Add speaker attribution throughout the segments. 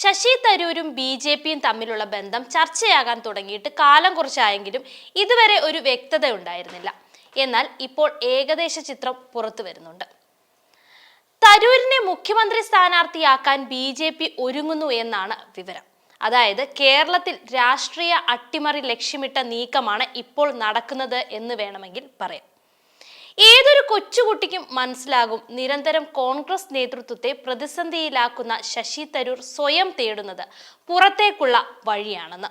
Speaker 1: Sasi തരൂരും B J പിയും തമ്മിലുള്ള ബന്ധം ചർച്ചയാകാൻ തുടങ്ങിയിട്ട് കാലം കുറച്ചായെങ്കിലും ഇതുവരെ ഒരു വ്യക്തത ഉണ്ടായിരുന്നില്ല എന്നാൽ ഇപ്പോൾ ഏകദേശ ചിത്രം പുറത്തു വരുന്നുണ്ട്. തരൂരിനെ മുഖ്യമന്ത്രി സ്ഥാനാർത്ഥിയാക്കാൻ ബി ജെ പി ഒരുങ്ങുന്നു എന്നാണ് വിവരം. അതായത് കേരളത്തിൽ രാഷ്ട്രീയ അട്ടിമറി ലക്ഷ്യമിട്ട നീക്കമാണ് ഇപ്പോൾ നടക്കുന്നത് എന്ന് വേണമെങ്കിൽ പറയാം. ഏതൊരു കൊച്ചുകുട്ടിക്കും മനസ്സിലാകും നിരന്തരം കോൺഗ്രസ് നേതൃത്വത്തെ പ്രതിസന്ധിയിലാക്കുന്ന ശശി തരൂർ സ്വയം തേടുന്നത് പുറത്തേക്കുള്ള വഴിയാണെന്ന്.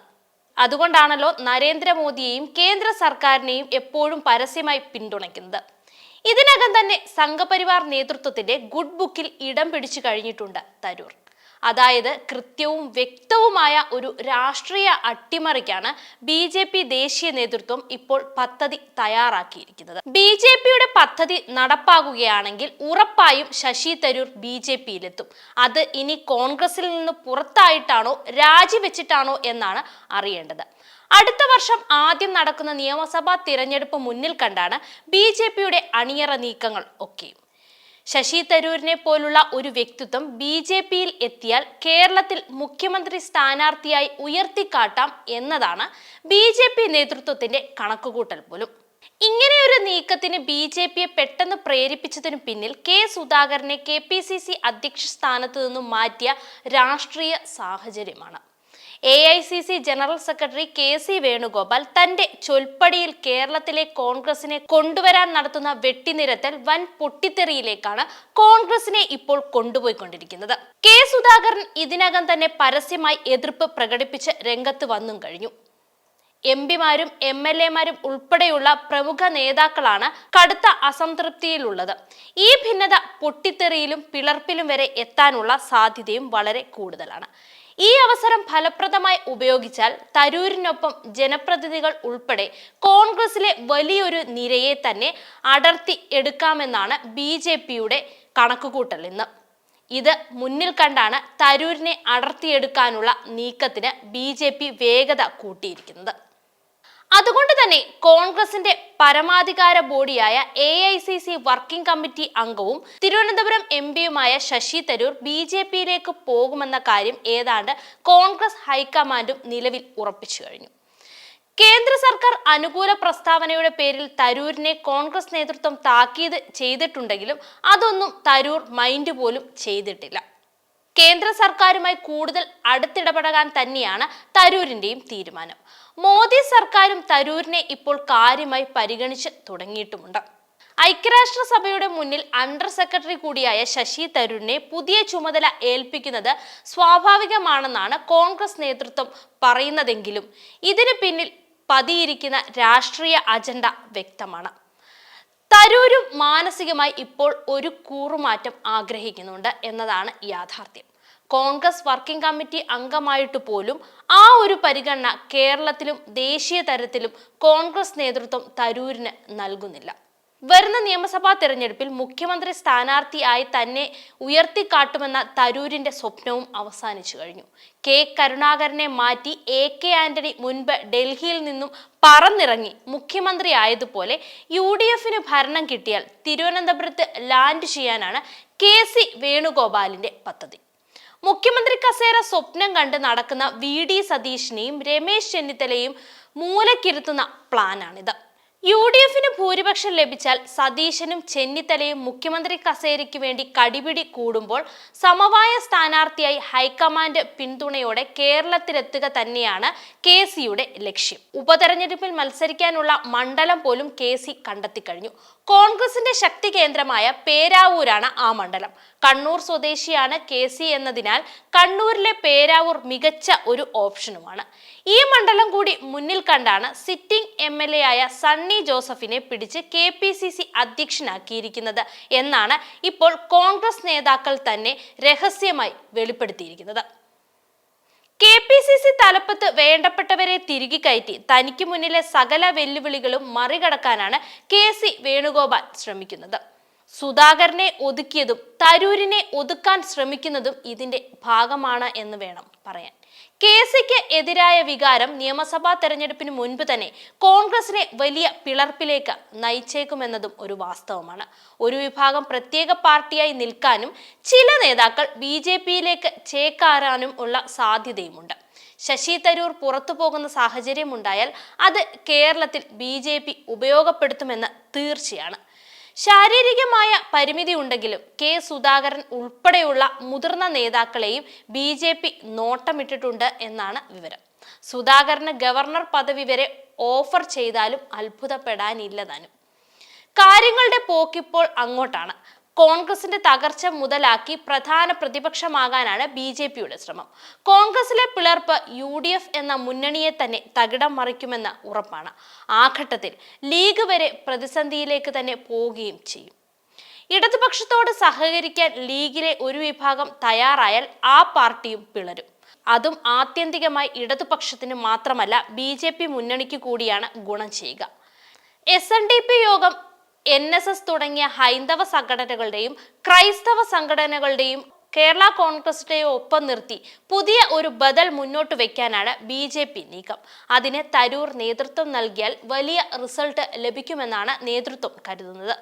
Speaker 1: അതുകൊണ്ടാണല്ലോ നരേന്ദ്രമോദിയെയും കേന്ദ്ര സർക്കാരിനെയും എപ്പോഴും പരസ്യമായി പിന്തുണയ്ക്കുന്നത്. ഇതിനകം തന്നെ സംഘപരിവാർ നേതൃത്വത്തിന്റെ ഗുഡ് ബുക്കിൽ ഇടം പിടിച്ചു കഴിഞ്ഞിട്ടുണ്ട് തരൂർ. അതായത് കൃത്യവും വ്യക്തവുമായ ഒരു രാഷ്ട്രീയ അട്ടിമറിക്കാണ് ബി ജെ പി ദേശീയ നേതൃത്വം ഇപ്പോൾ പദ്ധതി തയ്യാറാക്കിയിരിക്കുന്നത്. ബി ജെ പിയുടെ പദ്ധതി നടപ്പാകുകയാണെങ്കിൽ ഉറപ്പായും ശശി തരൂർ ബി ജെ പിയിലെത്തും. അത് ഇനി കോൺഗ്രസിൽ നിന്ന് പുറത്തായിട്ടാണോ രാജിവെച്ചിട്ടാണോ എന്നാണ് അറിയേണ്ടത്. അടുത്ത വർഷം ആദ്യം നടക്കുന്ന നിയമസഭാ തിരഞ്ഞെടുപ്പ് മുന്നിൽ കണ്ടാണ് ബി ജെ പിയുടെ അണിയറ നീക്കങ്ങൾ ഒക്കെയും ശശി തരൂരിനെ പോലുള്ള ഒരു വ്യക്തിത്വം ബി ജെ പിയിൽ എത്തിയാൽ കേരളത്തിൽ മുഖ്യമന്ത്രി സ്ഥാനാർത്ഥിയായി ഉയർത്തിക്കാട്ടാം എന്നതാണ് ബി ജെ പി നേതൃത്വത്തിന്റെ കണക്കുകൂട്ടൽ പോലും. ഇങ്ങനെയൊരു നീക്കത്തിന് ബി ജെ പിയെ പെട്ടെന്ന് പ്രേരിപ്പിച്ചതിനു പിന്നിൽ കെ സുധാകരനെ കെ പി സി സി അധ്യക്ഷ സ്ഥാനത്ത് നിന്നും മാറ്റിയ രാഷ്ട്രീയ സാഹചര്യമാണ്. A I C C general secretary K C Venugopal തന്റെ ചൊൽപ്പടിയിൽ കേരളത്തിലെ കോൺഗ്രസിനെ കൊണ്ടുവരാൻ നടത്തുന്ന വെട്ടിനിരത്തൽ വൻ പൊട്ടിത്തെറിയിലേക്കാണ് കോൺഗ്രസിനെ ഇപ്പോൾ കൊണ്ടുപോയിക്കൊണ്ടിരിക്കുന്നത്. കെ സുധാകരൻ ഇതിനകം തന്നെ പരസ്യമായി എതിർപ്പ് പ്രകടിപ്പിച്ച് രംഗത്ത് വന്നും കഴിഞ്ഞു. എം പിമാരും എം എൽ എമാരും ഉൾപ്പെടെയുള്ള പ്രമുഖ നേതാക്കളാണ് കടുത്ത അസംതൃപ്തിയിലുള്ളത്. ഈ ഭിന്നത പൊട്ടിത്തെറിയിലും പിളർപ്പിലും വരെ എത്താനുള്ള സാധ്യതയും വളരെ കൂടുതലാണ്. ഈ അവസരം ഫലപ്രദമായി ഉപയോഗിച്ചാൽ തരൂരിനൊപ്പം ജനപ്രതിനിധികൾ ഉൾപ്പെടെ കോൺഗ്രസിലെ വലിയൊരു നിരയെ തന്നെ അടർത്തി എടുക്കാമെന്നാണ് ബി ജെ പിയുടെ കണക്കുകൂട്ടൽ ഇന്ന്. ഇത് മുന്നിൽ കണ്ടാണ് തരൂരിനെ അടർത്തിയെടുക്കാനുള്ള നീക്കത്തിന് ബി വേഗത കൂട്ടിയിരിക്കുന്നത്. അതുകൊണ്ട് തന്നെ കോൺഗ്രസിന്റെ പരമാധികാര ബോഡിയായ A I C C working committee അംഗവും തിരുവനന്തപുരം എം പിയുമായ ശശി തരൂർ ബി ജെ പിയിലേക്ക് പോകുമെന്ന കാര്യം ഏതാണ്ട് കോൺഗ്രസ് ഹൈക്കമാൻഡും നിലവിൽ ഉറപ്പിച്ചു കഴിഞ്ഞു. കേന്ദ്ര സർക്കാർ അനുകൂല പ്രസ്താവനയുടെ പേരിൽ തരൂരിനെ കോൺഗ്രസ് നേതൃത്വം താക്കീത് ചെയ്തിട്ടുണ്ടെങ്കിലും അതൊന്നും തരൂർ മൈൻഡ് പോലും ചെയ്തിട്ടില്ല. കേന്ദ്ര സർക്കാരുമായി കൂടുതൽ അടുത്തിടപെടാൻ തന്നെയാണ് തരൂരിന്റെയും തീരുമാനം. മോദി സർക്കാരും തരൂരിനെ ഇപ്പോൾ കാര്യമായി പരിഗണിച്ച് തുടങ്ങിയിട്ടുമുണ്ട്. ഐക്യരാഷ്ട്രസഭയുടെ മുന്നിൽ അണ്ടർ സെക്രട്ടറി കൂടിയായ ശശി തരൂരിനെ പുതിയ ചുമതല ഏൽപ്പിക്കുന്നത് സ്വാഭാവികമാണെന്നാണ് കോൺഗ്രസ് നേതൃത്വം പറയുന്നതെങ്കിലും ഇതിന് പിന്നിൽ പതിയിരിക്കുന്ന രാഷ്ട്രീയ അജണ്ട വ്യക്തമാണ്. തരൂരും മാനസികമായി ഇപ്പോൾ ഒരു കൂറുമാറ്റം ആഗ്രഹിക്കുന്നുണ്ട് എന്നതാണ് യാഥാർത്ഥ്യം. കോൺഗ്രസ് വർക്കിംഗ് കമ്മിറ്റി അംഗമായിട്ട് പോലും ആ ഒരു പരിഗണന കേരളത്തിലും ദേശീയ തലത്തിലും കോൺഗ്രസ് നേതൃത്വം തരൂരിന് നൽകുന്നില്ല. വരുന്ന നിയമസഭാ തെരഞ്ഞെടുപ്പിൽ മുഖ്യമന്ത്രി സ്ഥാനാർത്ഥിയായി തന്നെ ഉയർത്തിക്കാട്ടുമെന്ന തരൂരിന്റെ സ്വപ്നവും അവസാനിച്ചു കഴിഞ്ഞു. കെ. കരുണാകരനെ മാറ്റി എ. കെ. ആന്റണി മുൻപ് ഡൽഹിയിൽ നിന്നും പറന്നിറങ്ങി മുഖ്യമന്ത്രി ആയതുപോലെ യു ഡി എഫിന് ഭരണം കിട്ടിയാൽ തിരുവനന്തപുരത്ത് ലാൻഡ് ചെയ്യാനാണ് കെ. സി. വേണുഗോപാലിന്റെ പദ്ധതി. മുഖ്യമന്ത്രി കസേര സ്വപ്നം കണ്ട് നടക്കുന്ന വി. ഡി. സതീഷിനെയും രമേശ് ചെന്നിത്തലയും മൂലക്കിരുത്തുന്ന പ്ലാനാണിത്. യു ഡി എഫിന് ഭൂരിപക്ഷം ലഭിച്ചാൽ സതീശനും ചെന്നിത്തലയും മുഖ്യമന്ത്രി കസേരയ്ക്ക് വേണ്ടി കടിപിടി കൂടുമ്പോൾ സമവായ സ്ഥാനാർത്ഥിയായി ഹൈക്കമാൻഡ് പിന്തുണയോടെ കേരളത്തിലെത്തുക തന്നെയാണ് കെ സിയുടെ ലക്ഷ്യം. ഉപതെരഞ്ഞെടുപ്പിൽ മത്സരിക്കാനുള്ള മണ്ഡലം പോലും കെ സി കണ്ടെത്തിക്കഴിഞ്ഞു കോൺഗ്രസിന്റെ ശക്തി കേന്ദ്രമായ പേരാവൂരാണ് ആ മണ്ഡലം. കണ്ണൂർ സ്വദേശിയാണ് കെ സി എന്നതിനാൽ കണ്ണൂരിലെ പേരാവൂർ മികച്ച ഒരു ഓപ്ഷനുമാണ്. ഈ മണ്ഡലം കൂടി മുന്നിൽ കണ്ടാണ് സിറ്റിംഗ് എം എൽ എ ആയ സണ്ണി ജോസഫിനെ പിടിച്ച് കെ പി സി സി അധ്യക്ഷനാക്കിയിരിക്കുന്നത് എന്നാണ് ഇപ്പോൾ കോൺഗ്രസ് നേതാക്കൾ തന്നെ രഹസ്യമായി വെളിപ്പെടുത്തിയിരിക്കുന്നത്. കെ പി സി സി തലപ്പത്ത് വേണ്ടപ്പെട്ടവരെ തിരികെ കയറ്റി തനിക്ക് മുന്നിലെ സകല വെല്ലുവിളികളും മറികടക്കാനാണ് കെ സി വേണുഗോപാൽ ശ്രമിക്കുന്നത്. സുധാകരനെ ഒതുക്കിയതും തരൂരിനെ ഒതുക്കാൻ ശ്രമിക്കുന്നതും ഇതിന്റെ ഭാഗമാണ് എന്ന് വേണം പറയാൻ. കെ സിക്ക് എതിരായ വികാരം നിയമസഭാ തെരഞ്ഞെടുപ്പിന് മുൻപ് തന്നെ കോൺഗ്രസിനെ വലിയ പിളർപ്പിലേക്ക് നയിച്ചേക്കുമെന്നതും ഒരു വാസ്തവമാണ്. ഒരു വിഭാഗം പ്രത്യേക പാർട്ടിയായി നിൽക്കാനും ചില നേതാക്കൾ ബി ജെ പിയിലേക്ക് ചേക്കാറാനും ഉള്ള സാധ്യതയുമുണ്ട്. ശശി തരൂർ പുറത്തു പോകുന്ന സാഹചര്യമുണ്ടായാൽ അത് കേരളത്തിൽ ബി ജെ പി ഉപയോഗപ്പെടുത്തുമെന്ന് തീർച്ചയാണ്. ശാരീരികമായ പരിമിതി ഉണ്ടെങ്കിലും കെ സുധാകരൻ ഉൾപ്പെടെയുള്ള മുതിർന്ന നേതാക്കളെയും ബി ജെ പി നോട്ടമിട്ടിട്ടുണ്ട് എന്നാണ് വിവരം. സുധാകരന് ഗവർണർ പദവി വരെ ഓഫർ ചെയ്താലും അത്ഭുതപ്പെടാനില്ല താനും. കാര്യങ്ങളുടെ പോക്കിപ്പോൾ അങ്ങോട്ടാണ്. കോൺഗ്രസിന്റെ തകർച്ച മുതലാക്കി പ്രധാന പ്രതിപക്ഷമാകാനാണ് ബി ജെ പിയുടെ ശ്രമം. കോൺഗ്രസിലെ പിളർപ്പ് യു ഡി എഫ് എന്ന മുന്നണിയെ തന്നെ തകിടം മറിക്കുമെന്ന് ഉറപ്പാണ്. ആ ഘട്ടത്തിൽ ലീഗ് വരെ പ്രതിസന്ധിയിലേക്ക് തന്നെ പോവുകയും ചെയ്യും. ഇടതുപക്ഷത്തോട് സഹകരിക്കാൻ ലീഗിലെ ഒരു വിഭാഗം തയ്യാറായാൽ ആ പാർട്ടിയും പിളരും. അതും ആത്യന്തികമായി ഇടതുപക്ഷത്തിന് മാത്രമല്ല ബി മുന്നണിക്ക് കൂടിയാണ് ഗുണം ചെയ്യുക. S N D P Yogam N S S തുടങ്ങിയ ഹൈന്ദവ സംഘടനകളുടെയും ക്രൈസ്തവ സംഘടനകളുടെയും കേരള കോൺഗ്രസിന്റെയും ഒപ്പം നിർത്തി പുതിയ ഒരു ബദൽ മുന്നോട്ട് വെക്കാനാണ് ബി ജെ പി നീക്കം. അതിന് തരൂർ നേതൃത്വം നൽകിയാൽ വലിയ റിസൾട്ട് ലഭിക്കുമെന്നാണ് നേതൃത്വം കരുതുന്നത്.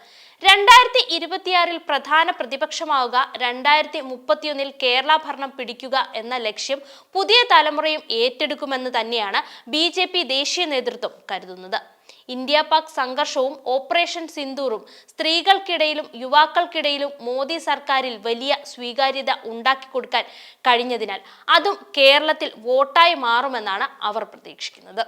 Speaker 1: രണ്ടായിരത്തി ഇരുപത്തിയാറിൽ പ്രധാന പ്രതിപക്ഷമാവുക രണ്ടായിരത്തി മുപ്പത്തിയൊന്നിൽ കേരള ഭരണം പിടിക്കുക എന്ന ലക്ഷ്യം പുതിയ തലമുറയും ഏറ്റെടുക്കുമെന്ന് തന്നെയാണ് ബി ദേശീയ നേതൃത്വം കരുതുന്നത്. ഇന്ത്യ പാക് സംഘർഷവും ഓപ്പറേഷൻ സിന്ദൂറും സ്ത്രീകൾക്കിടയിലും യുവാക്കൾക്കിടയിലും മോദി സർക്കാരിൽ വലിയ സ്വീകാര്യത ഉണ്ടാക്കി കൊടുക്കാൻ കഴിഞ്ഞതിനാൽ അതും കേരളത്തിൽ വോട്ടായി മാറുമെന്നാണ് അവർ പ്രതീക്ഷിക്കുന്നത്.